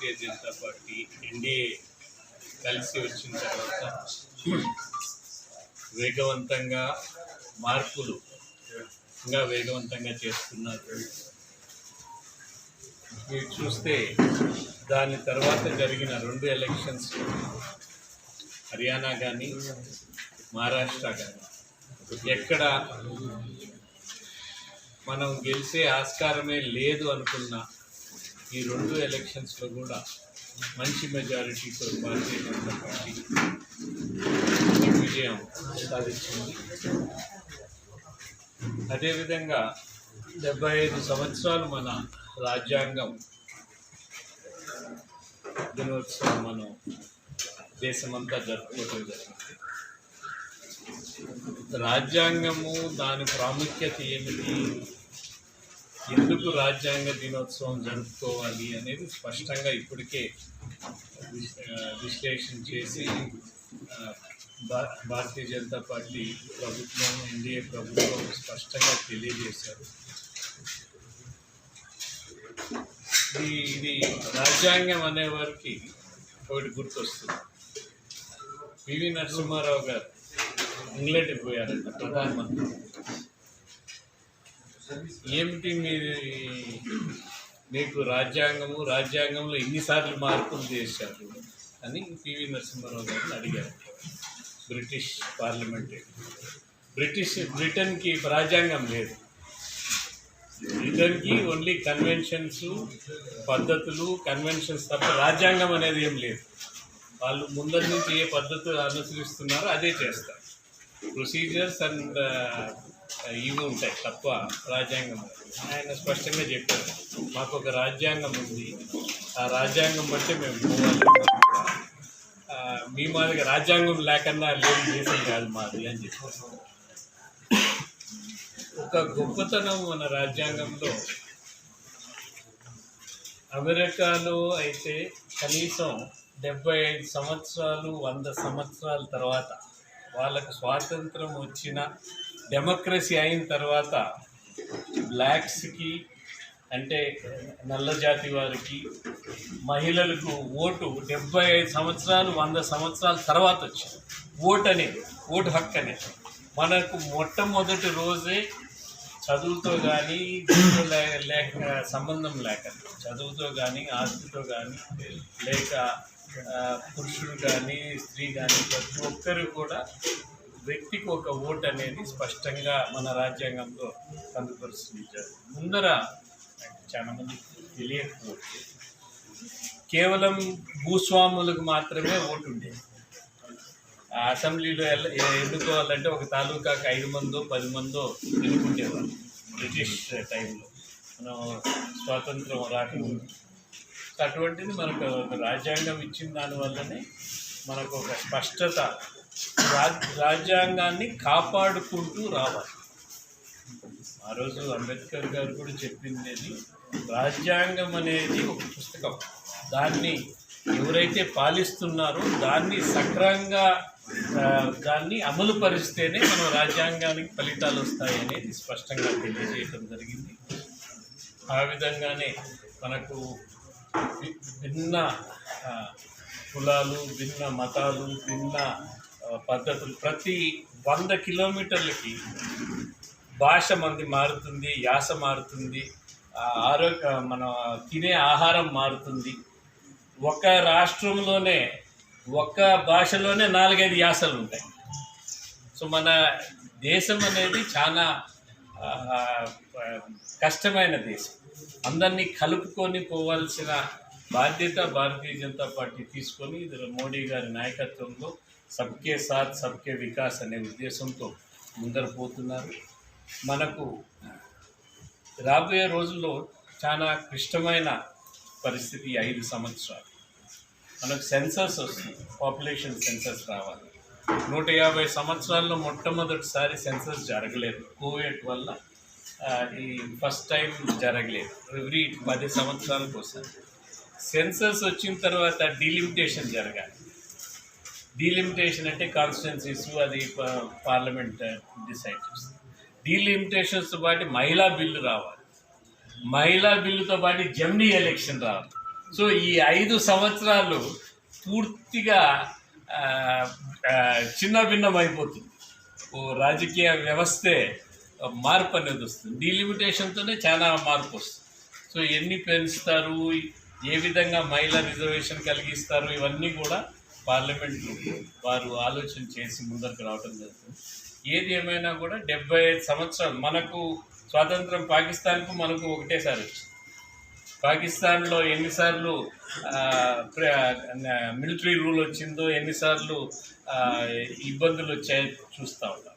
భారతీయ Janata party NDA కలిసి వచ్చిన తర్వాత వేగవంతంగా మార్పులు ఇంకా వేగవంతంగా చేస్తున్నారు. మీరు చూస్తే దాని తర్వాత జరిగిన రెండు ఎలక్షన్స్ హర్యానా కానీ మహారాష్ట్ర కానీ ఎక్కడ మనం గెలిచే ఆస్కారమే లేదు అనుకున్నా ఈ రెండు ఎలక్షన్స్లో కూడా మంచి మెజారిటీతో భారతీయ జనతా పార్టీ విజయం సాధించింది. అదేవిధంగా డెబ్బై ఐదు సంవత్సరాలు మన రాజ్యాంగం దినోత్సవం మనం దేశమంతా జరుపుకోవడం జరిగింది. రాజ్యాంగము దాని ప్రాముఖ్యత ఏమిటి? ఎందుకు రాజ్యాంగ దినోత్సవం జరుపుకోవాలి అనేది స్పష్టంగా ఇప్పటికే విశ్లేషణ చేసి భారతీయ జనతా పార్టీ ప్రభుత్వం ఎన్డీఏ ప్రభుత్వం స్పష్టంగా తెలియజేశారు. ఇది ఇది రాజ్యాంగం అనే వారికి ఒకటి గుర్తొస్తుంది. పివి నరసింహారావు గారు ఇంగ్లాండ్కి పోయారంట ప్రధానమంత్రి. ఏమిటి మీరు మీకు రాజ్యాంగము? రాజ్యాంగంలో ఎన్నిసార్లు మార్పులు చేశారు అని పివి నరసింహారావు గారిని అడిగారు. British parliament. బ్రిటిష్ బ్రిటన్కి రాజ్యాంగం లేదు. బ్రిటన్కి ఓన్లీ కన్వెన్షన్స్ పద్ధతులు కన్వెన్షన్స్ తప్ప రాజ్యాంగం అనేది ఏం లేదు. వాళ్ళు ముందరి నుంచి ఏ పద్ధతులు అనుసరిస్తున్నారో అదే చేస్తారు. ప్రొసీజర్స్ అండ్ ఇవి ఉంటాయి తప్ప రాజ్యాంగం. ఆయన స్పష్టంగా చెప్పారు మాకు ఒక రాజ్యాంగం ఉంది. ఆ రాజ్యాంగం బట్టి మేము పోవాలి. మీ మాదిరిగా రాజ్యాంగం లేకుండా లేని దేశం కాదు మాది అని చెప్పారు. ఒక గొప్పతనం మన రాజ్యాంగంలో అమెరికాలో అయితే కనీసం డెబ్బై ఐదు సంవత్సరాలు వంద సంవత్సరాల తర్వాత వాళ్ళకు స్వాతంత్రం వచ్చిన డెమోక్రసీ అయిన తర్వాత బ్లాక్స్కి అంటే నల్ల జాతి వారికి మహిళలకు ఓటు డెబ్బై ఐదు సంవత్సరాలు వంద సంవత్సరాల తర్వాత వచ్చింది. ఓటు అనేది ఓటు హక్కు అనేది. మనకు మొట్టమొదటి రోజే చదువుతో కానీ లేక సంబంధం లేక చదువుతో కానీ ఆస్తితో కానీ లేక పురుషుడు కానీ స్త్రీ కానీ ప్రతి ఒక్కరు కూడా వ్యక్తికి ఒక ఓటు అనేది స్పష్టంగా మన రాజ్యాంగంలో పొందుపరుస్తుంది ముందర చాలా మంది తెలియకపోవచ్చు. కేవలం భూస్వాములకు మాత్రమే ఓటు ఉండేది. ఆ అసెంబ్లీలో ఎన్నుకోవాలంటే ఒక తాలూకాకి ఐదు మందో పది మందో ఎన్నుకుంటేవారు బ్రిటిష్ టైంలో. మనం స్వాతంత్రం రాకముందు. అటువంటిది మనకు ఒక రాజ్యాంగం ఇచ్చిన దానివల్లనే మనకు ఒక స్పష్టత రాజ్యాంగాన్ని కాపాడుకుంటూ రావాలి. ఆ రోజు అంబేద్కర్ గారు కూడా చెప్పింది రాజ్యాంగం అనేది ఒక పుస్తకం. దాన్ని ఎవరైతే పాలిస్తున్నారో దాన్ని సక్రమంగా దాన్ని అమలు పరిస్తేనే మనం రాజ్యాంగానికి ఫలితాలు వస్తాయి అనేది స్పష్టంగా తెలియజేయడం జరిగింది. ఆ విధంగానే మనకు భిన్న కులాలు భిన్న మతాలు భిన్న పద్ధతులు ప్రతి వంద కిలోమీటర్లకి భాష మంది మారుతుంది యాస మారుతుంది ఆరోగ్య మన తినే ఆహారం మారుతుంది. ఒక రాష్ట్రంలోనే ఒక భాషలోనే నాలుగైదు యాసలు ఉంటాయి. సో మన దేశం అనేది చాలా కష్టమైన దేశం. అందరినీ కలుపుకొని పోవాల్సిన బాధ్యత భారతీయ జనతా పార్టీ తీసుకొని మోడీ గారి నాయకత్వంలో సబ్కే సాత్ సబ్కే వికాస్ అనే ఉద్దేశంతో ముందర పోతున్నారు. మనకు రాబోయే రోజుల్లో చాలా క్లిష్టమైన పరిస్థితి ఐదు సంవత్సరాలు. మనకు సెన్సస్ వస్తుంది పాపులేషన్ సెన్సస్ రావాలి. నూట యాభై సంవత్సరాల్లో మొట్టమొదటిసారి సెన్సస్ జరగలేదు. కోవిడ్ వల్ల ఈ ఫస్ట్ టైం జరగలేదు. ఎవ్రీ పది సంవత్సరాలకు వస్తుంది సెన్సస్ వచ్చిన తర్వాత డీలిమిటేషన్ జరగాలి. డీలిమిటేషన్ అంటే కాన్స్టిట్యున్సీస్ అది పార్లమెంట్ డిసైడ్ చేస్తుంది. డీలిమిటేషన్స్తో పాటు మహిళా బిల్లు రావాలి. మహిళా బిల్లుతో పాటు జమ్నీ ఎలక్షన్ రావాలి. సో ఈ ఐదు సంవత్సరాలు పూర్తిగా చిన్న భిన్నమైపోతుంది అయిపోతుంది. ఓ రాజకీయ వ్యవస్థే మార్పు అనేది వస్తుంది. డీలిమిటేషన్తోనే చాలా మార్పు వస్తుంది. సో ఎన్ని పెంచుతారు? ఏ విధంగా మహిళా రిజర్వేషన్ కలిగిస్తారు ఇవన్నీ కూడా పార్లమెంట్లో వారు ఆలోచన చేసి ముందరకు రావడం జరుగుతుంది. ఏది ఏమైనా కూడా డెబ్బై ఐదు సంవత్సరాలు మనకు స్వాతంత్రం పాకిస్తాన్కు మనకు ఒకటేసారి వచ్చింది. పాకిస్తాన్లో ఎన్నిసార్లు మిలిటరీ రూల్ వచ్చిందో ఎన్నిసార్లు ఇబ్బందులు వచ్చాయో చూస్తూ ఉంటాం.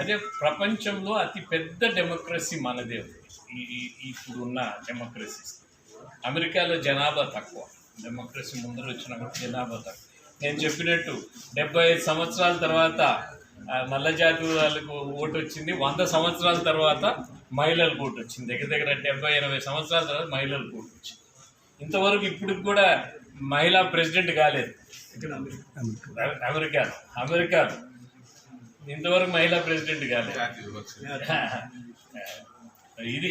అదే ప్రపంచంలో అతి పెద్ద డెమోక్రసీ మనదే ఉంది. ఈ ఇప్పుడున్న డెమోక్రసీస్ అమెరికాలో జనాభా తక్కువ. డెమోక్రసీ ముందర వచ్చినప్పుడు జనాభా తక్కువ. నేను చెప్పినట్టు డెబ్బై ఐదు సంవత్సరాల తర్వాత నల్ల జాతి వాళ్ళకు ఓటు వచ్చింది. వంద సంవత్సరాల తర్వాత మహిళలకు ఓటు వచ్చింది. దగ్గర దగ్గర డెబ్బై ఎనభై సంవత్సరాల తర్వాత మహిళలకు ఓటు వచ్చింది. ఇంతవరకు ఇప్పుడు కూడా మహిళా ప్రెసిడెంట్ కాలేదు. అ- అమెరికాలో. అమెరికాలో. ఇంతవరకు మహిళా ప్రెసిడెంట్ కాలేదు. ఇది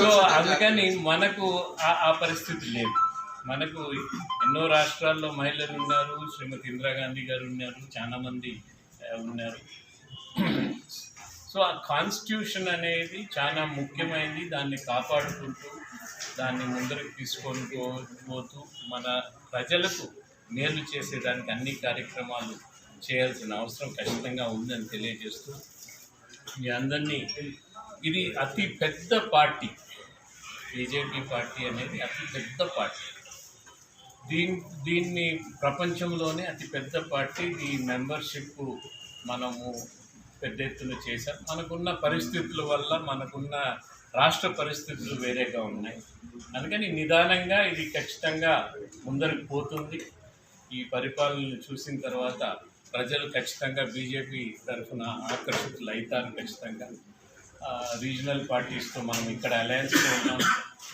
సో అందుకని మనకు ఆ- పరిస్థితి లేదు. మనకు ఎన్నో రాష్ట్రాల్లో మహిళలు ఉన్నారు శ్రీమతి ఇందిరాగాంధీ గారు ఉన్నారు చాలా మంది ఆ, ఉన్నారు. సో ఆ కాన్స్టిట్యూషన్ అనేది చాలా ముఖ్యమైనది దాన్ని కాపాడుకుంటూ దాన్ని ముందరకు తీసుకొని పోతూ మన ప్రజలకు మేలు చేసేదానికి అన్ని కార్యక్రమాలు చేయాల్సిన అవసరం ఖచ్చితంగా ఉందని తెలియజేస్తూ మీ అందరినీ ఇది అతి పెద్ద పార్టీ బీజేపీ పార్టీ అనేది అతి పెద్ద పార్టీ. దీ దీన్ని ప్రపంచంలోనే అతి పెద్ద పార్టీ. ఈ మెంబర్షిప్ మనము పెద్ద ఎత్తున చేశాం. మనకున్న పరిస్థితుల వల్ల మనకున్న రాష్ట్ర పరిస్థితులు వేరేగా ఉన్నాయి. అందుకని నిదానంగా ఇది ఖచ్చితంగా ముందరికి పోతుంది. ఈ పరిపాలనను చూసిన తర్వాత ప్రజలు ఖచ్చితంగా బీజేపీ తరఫున ఆకర్షితులు అవుతారు ఖచ్చితంగా రీజనల్ పార్టీస్తో మనం ఇక్కడ అలయన్స్లో ఉన్నాం.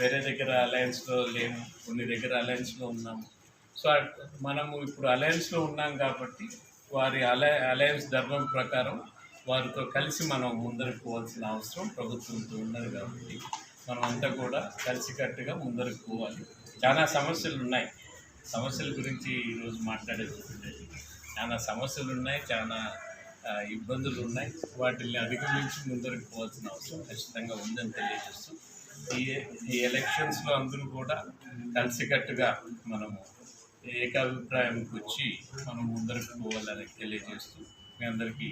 వేరే దగ్గర అలయన్స్లో లేము. కొన్ని దగ్గర అలయన్స్లో ఉన్నాము. సో మనము ఇప్పుడు అలయన్స్లో ఉన్నాం కాబట్టి వారి అలయ అలయన్స్ ధర్మం ప్రకారం వారితో కలిసి మనం ముందరకు పోవాల్సిన అవసరం ప్రభుత్వంతో ఉన్నది కాబట్టి మనం అంతా కూడా కలిసికట్టుగా ముందరకు పోవాలి. చాలా సమస్యలు ఉన్నాయి సమస్యల గురించి ఈరోజు మాట్లాడేది చాలా సమస్యలు ఉన్నాయి చాలా ఇబ్బందులు ఉన్నాయి వాటిని అధిగమించి ముందరకు పోవాల్సిన అవసరం ఖచ్చితంగా ఉందని తెలియజేస్తూ ఈ ఈ ఎలక్షన్స్లో అందరూ కూడా కలిసికట్టుగా మనము ఏకాభిప్రాయంకి వచ్చి మనం ముందరకు పోవాలని తెలియజేస్తూ మీ అందరికీ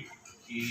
ఈ